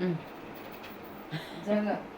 嗯。真的。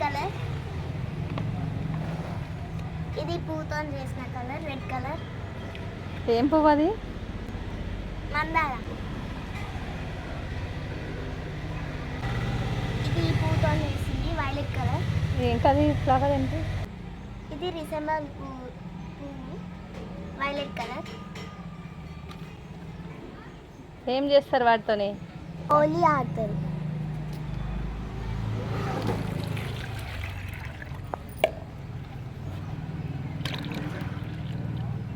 colour ఇది పూతో చేసిన colour red colour ఏం పువ్వు అది? మందార. ఇది పూతో చేసింది వైలెట్ కలర్ ఏంటది ఫ్లవర్ ఏంటి? ఇది రిసెంబర్ పువ్వు పువ్వు వైలెట్ కలర్ ఏం చేస్తారు వాటితోని? హోలీ ఆడతారు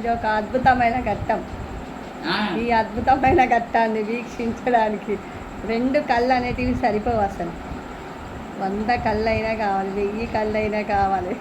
ఇది ఒక అద్భుతమైన ఘట్టం. ఈ అద్భుతమైన ఘట్టాన్ని వీక్షించడానికి రెండు కళ్ళు అనేటివి సరిపోవు అసలు. వంద కళ్ళు అయినా కావాలి వెయ్యి కళ్ళు అయినా కావాలి.